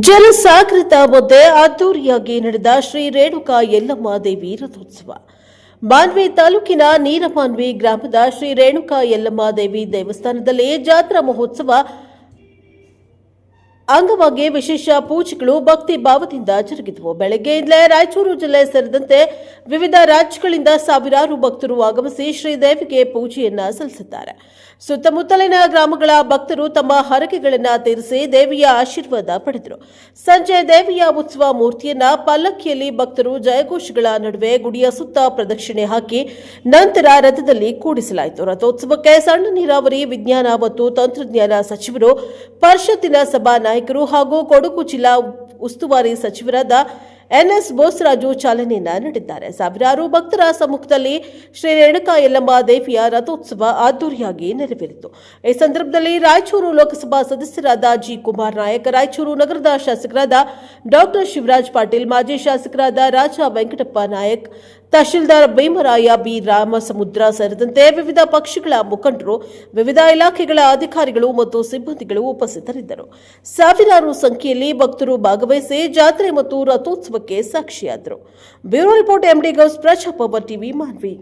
ಜನಸಾಗರದ ಮುದ್ದೆ ಅದ್ದೂರಿಯಾಗಿ ನಡೆದ ಶ್ರೀ ರೇಣುಕಾ ಯಲ್ಲಮ್ಮ ದೇವಿ ರಥೋತ್ಸವ. ಮಾನ್ವಿ ತಾಲೂಕಿನ ನೀರಮಾನ್ವಿ ಗ್ರಾಮದ ಶ್ರೀ ರೇಣುಕಾ ಯಲ್ಲಮ್ಮ ದೇವಿ ದೇವಸ್ಥಾನದಲ್ಲಿ ಜಾತ್ರಾ ಮಹೋತ್ಸವ ಅಂಗವಾಗಿ ವಿಶೇಷ ಪೂಜೆಗಳು ಭಕ್ತಿ ಭಾವದಿಂದ ಜರುಗಿದವು. ಬೆಳಗ್ಗೆಯಿಂದಲೇ ರಾಯಚೂರು ಜಿಲ್ಲೆ ಸೇರಿದಂತೆ ವಿವಿಧ ರಾಜ್ಯಗಳಿಂದ ಸಾವಿರಾರು ಭಕ್ತರು ಆಗಮಿಸಿ ಶ್ರೀದೇವಿಗೆ ಪೂಜೆಯನ್ನ ಸಲ್ಲಿಸಿದ್ದಾರೆ. ಸುತ್ತಮುತ್ತಲಿನ ಗ್ರಾಮಗಳ ಭಕ್ತರು ತಮ್ಮ ಹರಕೆಗಳನ್ನ ತೀರಿಸಿ ದೇವಿಯ ಆಶೀರ್ವಾದ ಪಡೆದರು. ಸಂಜೆ ದೇವಿಯ ಉತ್ಸವ ಮೂರ್ತಿಯನ್ನ ಪಲ್ಲಕ್ಕಿಯಲ್ಲಿ ಭಕ್ತರು ಜಯಘೋಷಗಳ ನಡುವೆ ಗುಡಿಯ ಸುತ್ತ ಪ್ರದಕ್ಷಿಣೆ ಹಾಕಿ ನಂತರ ರಥದಲ್ಲಿ ಕೂಡಿಸಲಾಯಿತು. ರಥೋತ್ಸವಕ್ಕೆ ಸಣ್ಣ ನೀರಾವರಿ ವಿಜ್ಞಾನ ಮತ್ತು ತಂತ್ರಜ್ಞಾನ ಸಚಿವರು ಪರಿಷತ್ತಿನ ಸಭಾ ನಾಯಕರು ಹಾಗೂ ಕೊಡಗು ಜಿಲ್ಲಾ ಉಸ್ತುವಾರಿ ಸಚಿವರಾದ ಎನ್ಎಸ್ ಬೋಸರಾಜು ಚಾಲನೆಯನ್ನ ನೀಡಿದ್ದಾರೆ. ಸಾವಿರಾರು ಭಕ್ತರ ಸಮ್ಮುಖದಲ್ಲಿ ಶ್ರೀ ರೇಣುಕಾ ಯಲ್ಲಮ್ಮ ದೇವಿಯ ರಥೋತ್ಸವ ಅದ್ದೂರಿಯಾಗಿ ನೆರವೇರಿತು. ಈ ಸಂದರ್ಭದಲ್ಲಿ ರಾಯಚೂರು ಲೋಕಸಭಾ ಸದಸ್ಯರಾದ ಜಿ ಕುಮಾರ್ ನಾಯಕ್, ರಾಯಚೂರು ನಗರದ ಶಾಸಕರಾದ ಡಾಕ್ಟರ್ ಶಿವರಾಜ್ ಪಾಟೀಲ್, ಮಾಜಿ ಶಾಸಕರಾದ ರಾಜಾ ವೆಂಕಟಪ್ಪ ನಾಯಕ್ ತಹಶೀಲ್ದಾರ್ ಭೀಮರಾಯ ಬಿ. ರಾಮಸಮುದ್ರ ಸೇರಿದಂತೆ ವಿವಿಧ ಪಕ್ಷಗಳ ಮುಖಂಡರು, ವಿವಿಧ ಇಲಾಖೆಗಳ ಅಧಿಕಾರಿಗಳು ಮತ್ತು ಸಿಬ್ಬಂದಿಗಳು ಉಪಸ್ಥಿತರಿದ್ದರು. ಸಾವಿರಾರು ಸಂಖ್ಯೆಯಲ್ಲಿ ಭಕ್ತರು ಭಾಗವಹಿಸಿ ಜಾತ್ರೆ ಮತ್ತು ರಥೋತ್ಸವಕ್ಕೆ ಸಾಕ್ಷಿಯಾದರು. Bureau report MD Gaus Praja power TV, Manvi.